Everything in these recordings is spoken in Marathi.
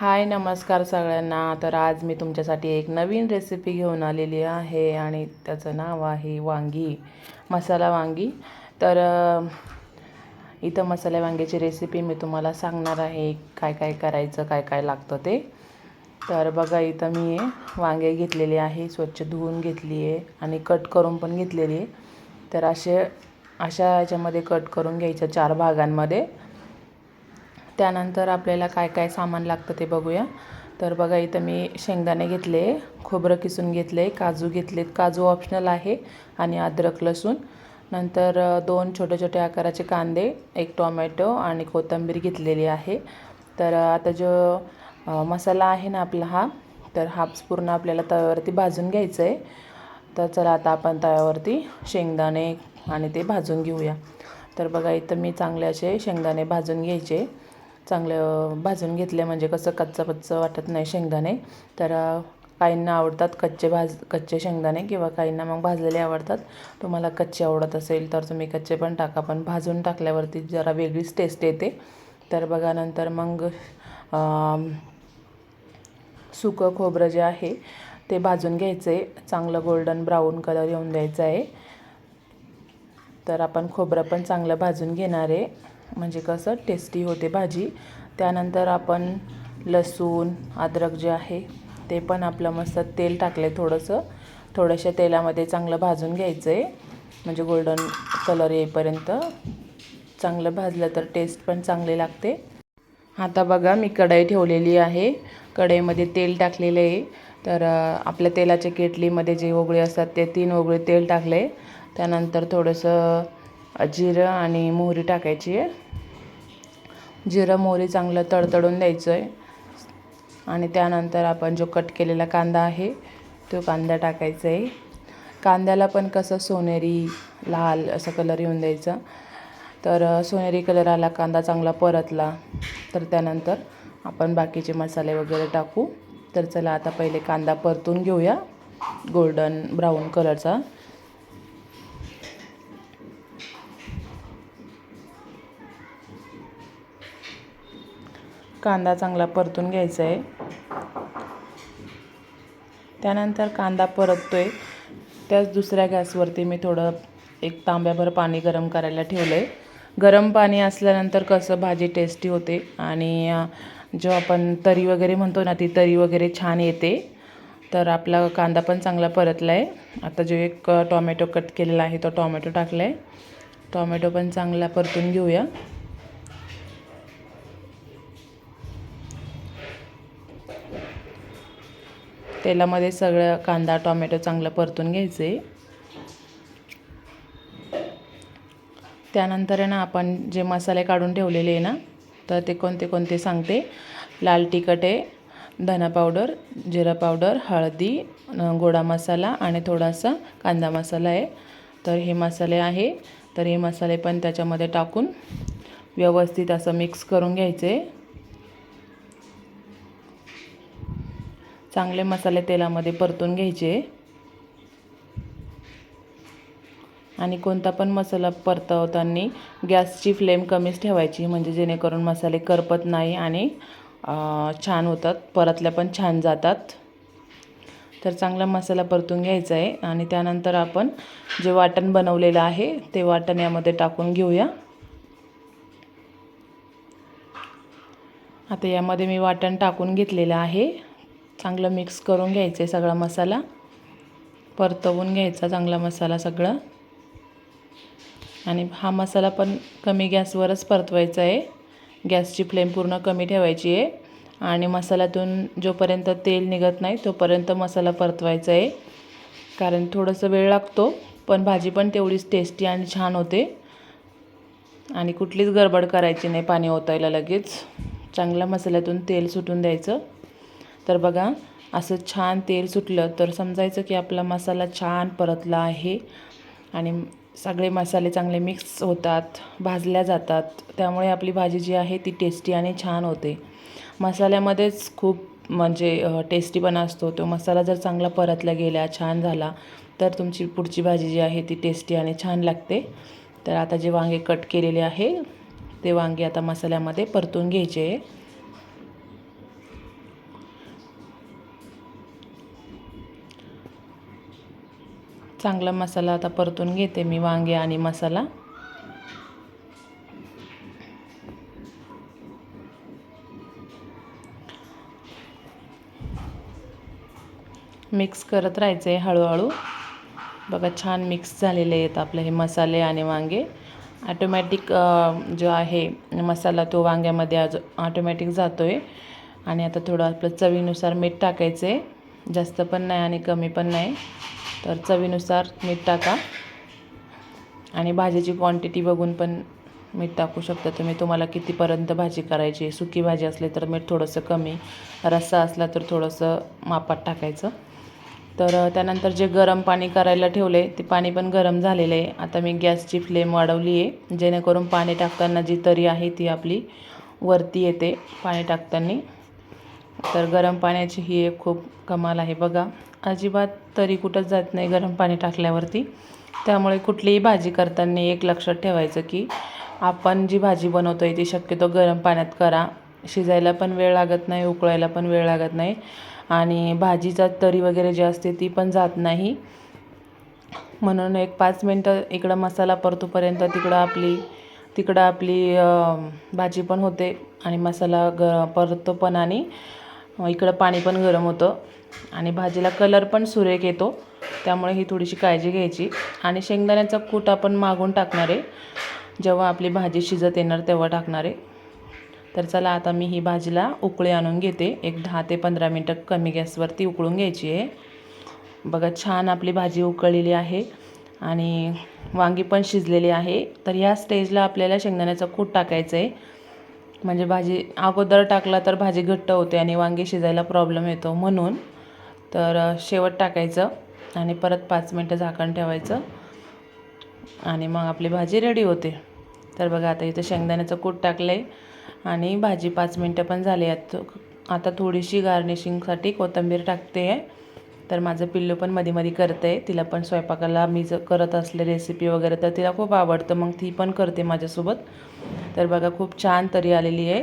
हाय नमस्कार सगळ्यांना. तर आज मी तुमच्यासाठी एक नवीन रेसिपी घेऊन आलेली आहे आणि त्याचं नाव आहे वांगी मसाला वांगी. तर इथं मसाला वांग्याची रेसिपी मी तुम्हाला सांगणार आहे काय काय करायचं काय काय लागतं ते. तर बघा इथं मी वांगे घेतलेले आहे स्वच्छ धुवून घेतली आहे आणि कट करून पण घेतलेली आहे तर असे अशा याच्यामध्ये कट करून घ्यायचं चार भागांमध्ये. त्यानंतर आपल्याला काय काय सामान लागतं ते बघूया. तर बघा इथं मी शेंगदाणे घेतले खोबरं किसून घेतले काजू घेतलेत. काजू ऑप्शनल आहे आणि अद्रक लसूण. नंतर दोन छोटे छोटे आकाराचे कांदे एक टोमॅटो आणि कोथिंबीर घेतलेली आहे. तर आता जो मसाला आहे ना आपला हा तर हा पूर्ण आपल्याला तव्यावरती भाजून घ्यायचं आहे तर चला आता आपण तव्यावरती शेंगदाणे आणि ते भाजून घेऊया. तर बघा इथं मी चांगले असे शेंगदाणे भाजून घ्यायचे. चांगलं भाजून घेतले म्हणजे कसं कच्चं पच्चं वाटत नाही शेंगदाणे. तर काहींना आवडतात कच्चे भाज कच्चे शेंगदाणे किंवा काहींना मग भाजलेले आवडतात. तुम्हाला कच्चे आवडत असेल तर तुम्ही कच्चे पण टाका. पण भाजून टाकल्यावरती जरा वेगळीच टेस्ट येते. तर बघा नंतर मग सुकं खोबरं जे आहे ते भाजून घ्यायचं आहे चांगलं गोल्डन ब्राऊन कलर येऊन द्यायचा आहे. तर आपण खोबरं पण चांगलं भाजून घेणार आहे. म्हणजे कसं टेस्टी होते भाजी. त्यानंतर आपण लसूण अद्रक जे आहे ते पण आपलं मस्त तेल टाकलं आहे थोडंसं. थोड्याशा तेलामध्ये चांगलं भाजून घ्यायचं आहे म्हणजे गोल्डन कलर येईपर्यंत. चांगलं भाजलं तर टेस्ट पण चांगली लागते. आता बघा मी कढई ठेवलेली आहे. कढईमध्ये तेल टाकलेलं आहे. तर आपल्या तेलाच्या केटलीमध्ये जे ओगळे असतात ते तीन ओगळे तेल टाकले त्यानंतर थोडंसं जिरं आणि मोहरी टाकायची आहे. जिरं मोहरी चांगलं तडतडून द्यायचं आहे आणि त्यानंतर आपण जो कट केलेला कांदा आहे तो कांदा टाकायचा आहे कांद्याला पण कसं सोनेरी लाल असं कलर येऊन द्यायचा. तर सोनेरी कलर आला कांदा चांगला परतला तर त्यानंतर आपण बाकीचे मसाले वगैरे टाकू. तर चला आता पहिले कांदा परतून घेऊया गोल्डन ब्राऊन कलरचा कांदा चांगला परतून घ्यायचा आहे. त्यानंतर कांदा परततो आहे त्याच दुसऱ्या गॅसवरती मी थोडं एक तांब्याभर पाणी गरम करायला ठेवलं आहे गरम पाणी असल्यानंतर कसं भाजी टेस्टी होते आणि जेव्हा जो आपण तरी वगैरे म्हणतो ना ती तरी वगैरे छान येते. तर आपला कांदा पण चांगला परतला आहे आता जो एक टॉमॅटो कट केलेला आहे तो टॉमॅटो टाकला आहे टॉमॅटो पण चांगला परतून घेऊया. तेलामध्ये सगळं कांदा टॉमॅटो चांगलं परतून घ्यायचं. आहे त्यानंतर आहे ना आपण जे मसाले काढून ठेवलेले आहे ना तर ते कोणते कोणते सांगते. लाल तिखट आहे धना पावडर जिरा पावडर हळदी गोडा मसाला आणि थोडासा कांदा मसाला आहे. तर हे मसाले आहे. तर हे मसाले पण त्याच्यामध्ये टाकून व्यवस्थित असं मिक्स करून घ्यायचे. चांगले मसाले तेलामध्ये परतून घ्यायचे. आणि कोणता पण मसाला परतवताना गॅसची फ्लेम कमीच ठेवायची म्हणजे जेणेकरून मसाले करपत नाही आणि छान होतात. परतल्या पण छान जातात. तर चांगला मसाला परतून घ्यायचा आहे. आणि त्यानंतर आपण जे वाटण बनवलेलं आहे ते वाटण यामध्ये टाकून घेऊया. आता यामध्ये मी वाटण टाकून घेतलेलं आहे. चांगलं मिक्स करून घ्यायचं आहे सगळा मसाला. परतवून घ्यायचा चांगला मसाला सगळा. आणि हा मसाला पण कमी गॅसवरच परतवायचा आहे गॅसची फ्लेम पूर्ण कमी ठेवायची आहे आणि मसाल्यातून जोपर्यंत तेल निघत नाही तोपर्यंत मसाला परतवायचा आहे कारण थोडंसं वेळ लागतो पण भाजी पण तेवढीच टेस्टी आणि छान होते. आणि कुठलीच गडबड करायची नाही पाणी ओतायला लगेच. चांगल्या मसाल्यातून तेल सुटून द्यायचं. तर बघा असं छान तेल सुटलं तर समजायचं की आपला मसाला छान परतला आहे. आणि सगळे मसाले चांगले मिक्स होतात भाजल्या जातात. त्यामुळे आपली भाजी जी आहे ती टेस्टी आणि छान होते. मसाल्यामध्येच खूप म्हणजे टेस्टीपणा असतो. तो मसाला जर चांगला परतला गेला छान झाला तर तुमची पुढची भाजी जी आहे ती टेस्टी आणि छान लागते. तर आता जे वांगे कट केलेले आहे ते वांगे आता मसाल्यामध्ये परतून घ्यायचे. आहे चांगला मसाला आता परतून घेते मी वांगे आणि मसाला. मिक्स करत राहायचं आहे हळूहळू. बघा छान मिक्स झालेले आहेत आपले हे मसाले आणि वांगे. ॲटोमॅटिक जो आहे मसाला तो वांग्यामध्ये आज ऑटोमॅटिक जातो आहे आणि आता थोडं आपलं चवीनुसार मीठ टाकायचं आहे जास्त पण नाही आणि कमी पण नाही. तर चवीनुसार मीठ टाका. आणि भाजीची क्वांटिटी बघून पण मीठ टाकू शकता तुम्ही. तुम्हाला कितीपर्यंत भाजी करायची सुकी भाजी असली तर मीठ थोडंसं कमी रस्सा असला तर थोडंसं मापात टाकायचं. तर त्यानंतर जे गरम पाणी करायला ठेवले ते पाणी पण गरम झालेलं आहे. आता मी गॅसची फ्लेम वाढवली आहे. जेणेकरून पाणी टाकताना जी तरी आहे ती आपली वरती येते पाणी टाकताना. तर गरम पाण्याची ही एक खूप कमाल आहे बघा. अजिबात तरी कुठंच जात नाही गरम पाणी टाकल्यावरती. त्यामुळे कुठलीही भाजी करताना एक लक्षात ठेवायचं की आपण जी भाजी बनवतो आहे ती शक्यतो गरम पाण्यात करा. शिजायला पण वेळ लागत नाही उकळायला पण वेळ लागत नाही. आणि भाजीचा तरी वगैरे जी असते ती पण जात नाही. म्हणून एक पाच मिनटं इकडं मसाला परतूपर्यंत तिकडं आपली तिकडं आपली भाजी पण होते. आणि मसाला ग परतो पण आणि इकडं पाणी पण गरम होतं. आणि भाजीला कलर पण सुरेख येतो. त्यामुळे ही थोडीशी काळजी घ्यायची. आणि शेंगदाण्याचा कूट आपण मागून टाकणार आहे. जेव्हा आपली भाजी शिजत येणार तेव्हा टाकणार आहे. तर चला आता मी ही भाजीला उकळी आणून घेते. एक दहा ते पंधरा मिनटं कमी गॅसवरती उकळून घ्यायची आहे. बघा छान आपली भाजी उकळलेली आहे. आणि वांगी पण शिजलेली आहे. तर ह्या स्टेजला आपल्याला शेंगदाण्याचा कूट टाकायचं आहे. म्हणजे भाजी अगोदर टाकला तर भाजी घट्ट होते आणि वांगे शिजायला प्रॉब्लेम येतो म्हणून. तर शेवट टाकायचं आणि परत पाच मिनटं झाकण ठेवायचं आणि मग आपली भाजी रेडी होते. तर बघा आता इथं शेंगदाण्याचं कूट टाकलं आहे आणि भाजी पाच मिनटं पण झाली आहेत. आता थोडीशी गार्निशिंगसाठी कोथिंबीर टाकते आहे तर माझं पिल्लू पण मध्ये मध्ये करते आहे तिला पण स्वयंपाकाला मी जर करत असले रेसिपी वगैरे तर तिला खूप आवडतं. मग ती पण करते माझ्यासोबत. तर बघा खूप छान तरी आलेली आहे.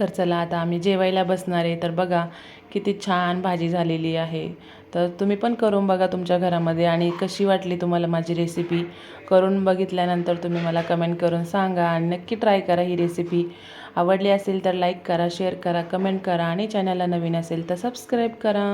तर चला आता आम्ही जेवायला बसणार आहे. तर बघा किती छान भाजी झालेली आहे. तर तुम्ही पण करून बघा तुमच्या घरामध्ये आणि कशी वाटली तुम्हाला माझी रेसिपी करून बघितल्यानंतर तुम्ही मला कमेंट करून सांगा आणि नक्की ट्राय करा ही रेसिपी आवडली असेल तर लाईक करा शेअर करा कमेंट करा आणि चॅनलला नवीन असेल तर सबस्क्राईब करा.